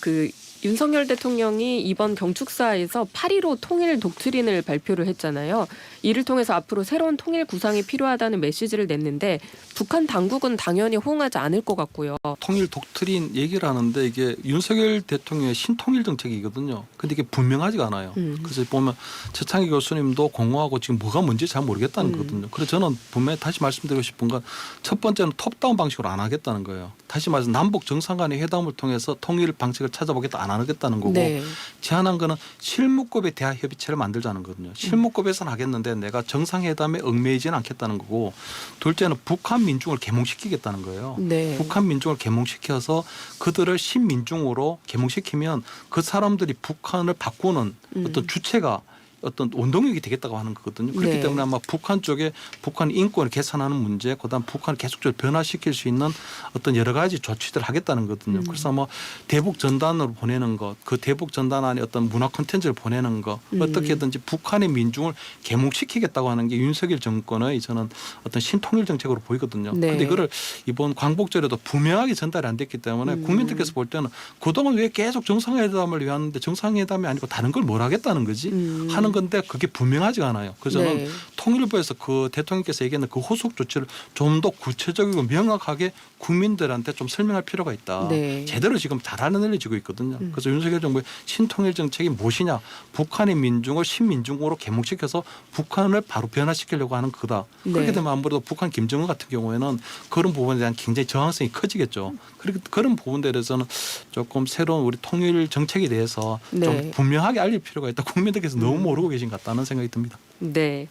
그 윤석열 대통령이 이번 경축사에서 8.15 통일 독트린을 발표를 했잖아요. 이를 통해서 앞으로 새로운 통일 구상이 필요하다는 메시지를 냈는데 북한 당국은 당연히 호응하지 않을 것 같고요. 통일 독트린 얘기를 하는데 이게 윤석열 대통령의 신통일 정책이거든요. 근데 이게 분명하지가 않아요. 음. 그래서 보면 최창희 교수님도 공허하고 지금 뭐가 뭔지 잘 모르겠다는 음. 거거든요. 그래서 저는 분명히 다시 말씀드리고 싶은 건 첫 번째는 톱다운 방식으로 안 하겠다는 거예요. 다시 말해서 남북 정상 간의 회담을 통해서 통일 방식을 찾아보겠다 안 하겠다는 거고 네. 제안한 거는 실무급의 대화 협의체를 만들자는 거거든요. 실무급에서는 하겠는데 내가 정상회담에 얽매이지는 않겠다는 거고 둘째는 북한 민중을 개몽시키겠다는 거예요. 네. 북한 민중을 개몽시켜서 그들을 신민중으로 개몽시키면 그 사람들이 북한을 바꾸는 음. 어떤 주체가 어떤 원동력이 되겠다고 하는 거거든요. 그렇기 네. 때문에 아마 북한 쪽에 북한 인권을 개선하는 문제, 그다음 북한을 계속적으로 변화시킬 수 있는 어떤 여러 가지 조치들을 하겠다는 거거든요. 음. 그래서 뭐 대북 전단으로 보내는 것, 그 대북 전단 안에 어떤 문화 콘텐츠를 보내는 것, 음. 어떻게든지 북한의 민중을 개몽시키겠다고 하는 게 윤석열 정권의 저는 어떤 신통일 정책으로 보이거든요. 네. 근데 이거를 이번 광복절에도 분명하게 전달이 안 됐기 때문에 음. 국민들께서 볼 때는 그동안 왜 계속 정상회담을 위하는데 정상회담이 아니고 다른 걸 뭘 하겠다는 거지 음. 하는 건데 그게 분명하지가 않아요. 그래서 저는 네. 통일부에서 그 대통령께서 얘기했는 그 후속 조치를 좀 더 구체적이고 명확하게 국민들한테 좀 설명할 필요가 있다. 네. 제대로 지금 잘 알려지고 있거든요. 음. 그래서 윤석열 정부의 신통일 정책이 무엇이냐? 북한의 민중을 신민중으로 개몽시켜서 북한을 바로 변화시키려고 하는 거다. 네. 그렇게 되면 아무래도 북한 김정은 같은 경우에는 그런 부분에 대한 굉장히 저항성이 커지겠죠. 그렇게 그런 부분들에 대해서는 조금 새로운 우리 통일 정책에 대해서 네. 좀 분명하게 알릴 필요가 있다. 국민들께서 너무 모르고 계신 것 같다는 생각이 듭니다. 네.